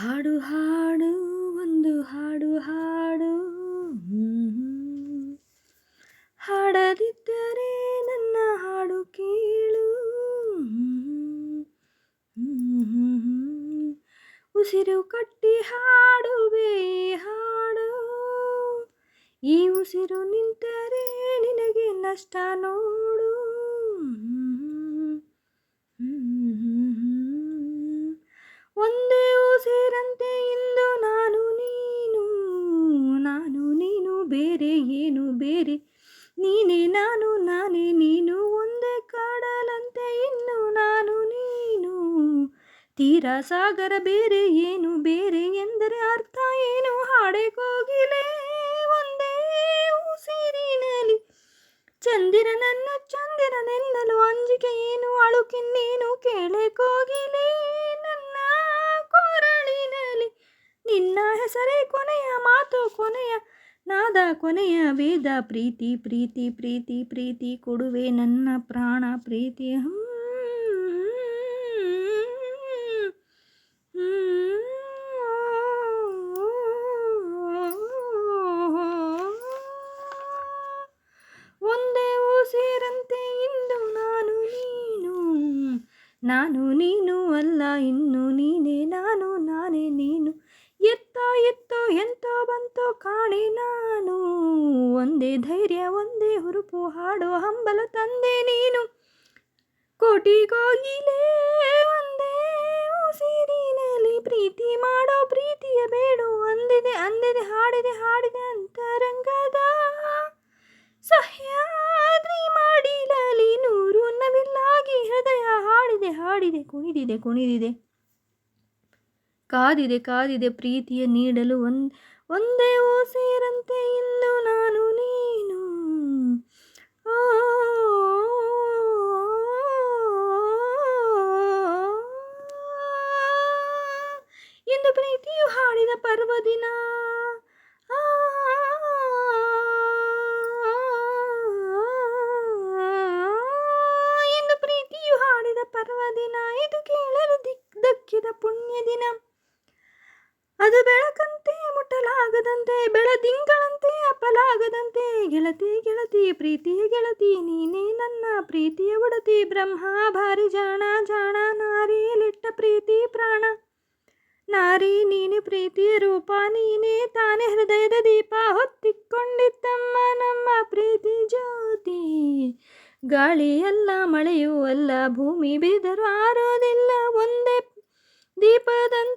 ಹಾಡು ಹಾಡು, ಒಂದು ಹಾಡು ಹಾಡು. ಹಾಡದಿದ್ದರೆ ನನ್ನ ಹಾಡು ಕೇಳು. ಉಸಿರು ಕಟ್ಟಿ ಹಾಡುವೆ ಹಾಡು ಈ ಉಸಿರು ನಿಂತರೆ ನಿನಗೆ ನಷ್ಟ ಒಂದೇ ಉಸಿರಂತೆ ಇಂದು ನಾನು ನೀನು ನಾನು ನೀನು ಬೇರೆ, ಏನು ಬೇರೆ? ನೀನೇ ನಾನು, ನಾನೇ ನೀನು, ಒಂದೇ ಕಾಡಲಂತೆ ಇನ್ನು ನಾನು ನೀನು. ತೀರ ಸಾಗರ ಬೇರೆ, ಏನು ಬೇರೆ ಎಂದರೆ ಅರ್ಥ ಏನು? ಹಾಡೆ ಕೋಗಿಲೆ ಒಂದೇ ಉಸಿರಿನಲ್ಲಿ. ಚಂದಿರನನ್ನು ಚಂದಿರನೆಂದಲೂ ಅಂಜಿಕೆ ಏನು? ಅಳುಕಿನ್ನೇನು? ಕೇಳೆ ಕೋಗಿಲೆ ನಿನ್ನ ಹೆಸರೇ ಕೊನೆಯ, ಮಾತು ಕೊನೆಯ, ನಾದ ಕೊನೆಯ, ವೇದ ಪ್ರೀತಿ ಪ್ರೀತಿ ಪ್ರೀತಿ ಪ್ರೀತಿ, ಕೊಡುವೆ ನನ್ನ ಪ್ರಾಣ ಪ್ರೀತಿ. ಒಂದೇ ಸೇರಂತೆ ಇಂದು ನಾನು ನೀನು ನಾನು ನೀನು ಅಲ್ಲ, ಇನ್ನು ನೀನೇ, ನಾನು ನಾನೇ, ನೀನು ಎತ್ತೋ ಎಂತೋ ಬಂತೋ ಕಾಣೆ ನಾನು. ಒಂದೇ ಧೈರ್ಯ, ಒಂದೇ ಹುರುಪು, ಹಾಡು ಹಂಬಲ ತಂದೆ ನೀನು. ಕೋಟಿ ಕೋಟಿಗೋಗಿಲೇ ಒಂದೇ ಉಸಿರಿನಲ್ಲಿ ಪ್ರೀತಿ ಮಾಡೋ ಪ್ರೀತಿಯ ಬೇಡು. ಅಂದಿದೆ ಅಂದಿದೆ, ಹಾಡಿದೆ ಹಾಡಿದೆ ಅಂತರಂಗದ ಸಹ್ಯಾದ್ರಿ ಮಾಡಿಲಲಿ ನೂರು ನವಿಲ್ಲಾಗಿ ಹೃದಯ ಹಾಡಿದೆ ಹಾಡಿದೆ, ಕುಣಿದಿದೆ ಕುಣಿದಿದೆ. ಕಾದಿದೆ ಕಾದಿದೆ ಪ್ರೀತಿಯ ನೀಡಲು ಒಂದ್, ಒಂದೇ ಸೇರಂತೆ ಇಂದು ನಾನು ನೀನು. ಇಂದು ಪ್ರೀತಿಯು ಹಾಡಿದ ಪರ್ವದಿನ ಇಂದು ಪ್ರೀತಿಯು ಹಾಡಿದ ಪರ್ವದಿನ ಇದು ಕೇಳಲು ದಿಕ್, ದಕ್ಕಿದ ಪುಣ್ಯ ದಿನ. ಅದು ಬೆಳಕಂತೆ ಮುಟ್ಟಲಾಗದಂತೆ, ಬೆಳದಿಂಗಳಂತೆ ಅಪ್ಪಲಾಗದಂತೆ. ಗೆಳತಿ ಗೆಳತಿ, ಪ್ರೀತಿ, ಗೆಳತಿ, ನೀನೇ ನನ್ನ ಪ್ರೀತಿಯ ಉಡತಿ. ಬ್ರಹ್ಮ, ಭಾರಿ ಜಾಣ ಜಾಣ ನಾರಿಯಲಿಟ್ಟ ಪ್ರೀತಿ, ಪ್ರಾಣ. ನಾರಿ, ನೀನು ಪ್ರೀತಿಯ ರೂಪ, ನೀನೇ ತಾನೇ ಹೃದಯದ ದೀಪ. ಹೊತ್ತಿಕೊಂಡಿದ್ದಮ್ಮ ನಮ್ಮ ಪ್ರೀತಿ ಜ್ಯೋತಿ. ಗಾಳಿಯಲ್ಲ ಮಳೆಯೂ ಅಲ್ಲ, ಭೂಮಿ ಬಿದ್ದರೂ ಆರೋದಿಲ್ಲ ಒಂದೇ ದೀಪದಂತೆ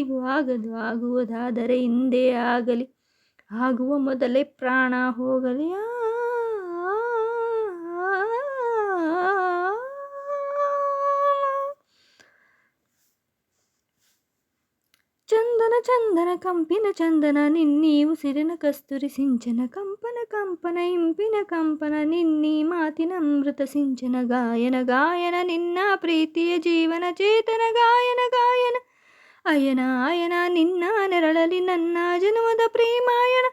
ಎಂದಿಗೂ ಆಗದು ಆಗುವುದಾದರೆ ಹಿಂದೆ ಆಗಲಿ ಆಗುವ ಮೊದಲೇ ಪ್ರಾಣ ಹೋಗಲಿ ಚಂದನ ಚಂದನ ಕಂಪಿನ ಚಂದನ ನಿನ್ನೀ ಉಸಿರಿನ ಕಸ್ತೂರಿ ಸಿಂಚನ ಕಂಪನ ಕಂಪನ ಇಂಪಿನ ಕಂಪನ ನಿನ್ನೀ ಮಾತಿನ ಅಮೃತ ಸಿಂಚನ ಗಾಯನ ಗಾಯನ ನಿನ್ನ ಪ್ರೀತಿಯ ಜೀವನ ಚೇತನ ಗಾಯನ ಗಾಯನ ಅಯನ ಆಯನ ನಿನ್ನ ನೆರಳಲಿ ನನ್ನ ಜನ್ಮದ ಪ್ರೇಮಾಯಣ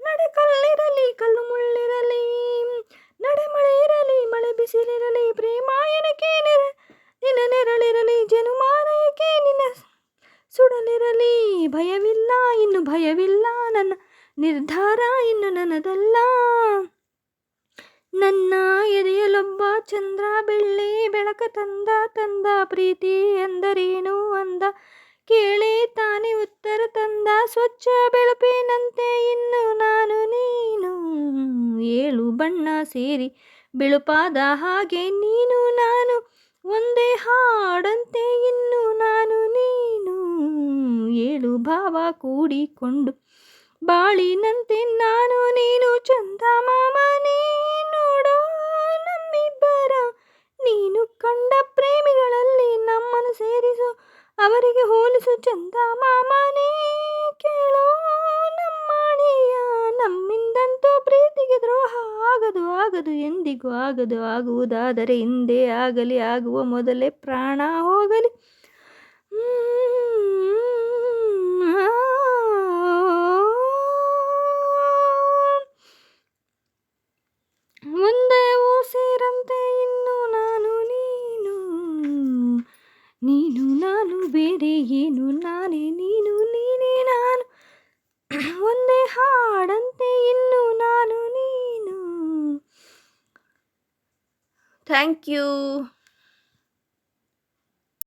ನಡೆ ಕಲ್ಲಿರಲಿ, ಕಲ್ಲು ಮುಳ್ಳಿರಲಿ, ನಡೆ ಮಳೆ ಇರಲಿ ಮಳೆ ಬಿಸಿಲಿರಲಿ ಪ್ರೇಮಾಯನಕ್ಕೆ ನೆರ ನಿನ್ನ ನೆರಳಿರಲಿ, ಜನುಮಾನಯಕ್ಕೆ ನಿನ್ನ ಸುಡಲಿರಲಿ. ಭಯವಿಲ್ಲ, ಇನ್ನು ಭಯವಿಲ್ಲ, ನನ್ನ ನಿರ್ಧಾರ ಇನ್ನು ನನ್ನದಲ್ಲ. ನನ್ನ ಎದೆಯಲೊಬ್ಬ ಚಂದ್ರ, ಬೆಳ್ಳಿ, ಬೆಳಕ ತಂದ ತಂದ ಪ್ರೀತಿ ಎಂದರೇನು? ಕೇಳೆ ತಾನೇ ಉತ್ತರ ತಂದ. ಸ್ವಚ್ಛ ಬೆಳಪಿನಂತೆ ಇನ್ನು ನಾನು ನೀನು ಏಳು ಬಣ್ಣ ಸೇರಿ ಬಿಳುಪಾದ ಹಾಗೆ ನೀನು ನಾನು ಒಂದೇ ಹಾಡಂತೆ ಇನ್ನು ನಾನು ನೀನು ಏಳು ಭಾವ ಕೂಡಿಕೊಂಡು ಬಾಳಿನಂತೆ ನಾನು ಮಾಮನೇ ಕೇಳೋ ನಮ್ಮಣಿಯ, ನಮ್ಮಿಂದಂತೂ ಪ್ರೀತಿಗೆ ದ್ರೋಹ ಆಗದು ಆಗದು, ಎಂದಿಗೂ ಆಗದು, ಆಗುವುದಾದರೆ ಹಿಂದೆ ಆಗಲಿ, ಆಗುವ ಮೊದಲೇ ಪ್ರಾಣ ಹೋಗಲಿ. ನಾನು ನೀನು ಥ್ಯಾಂಕ್ ಯು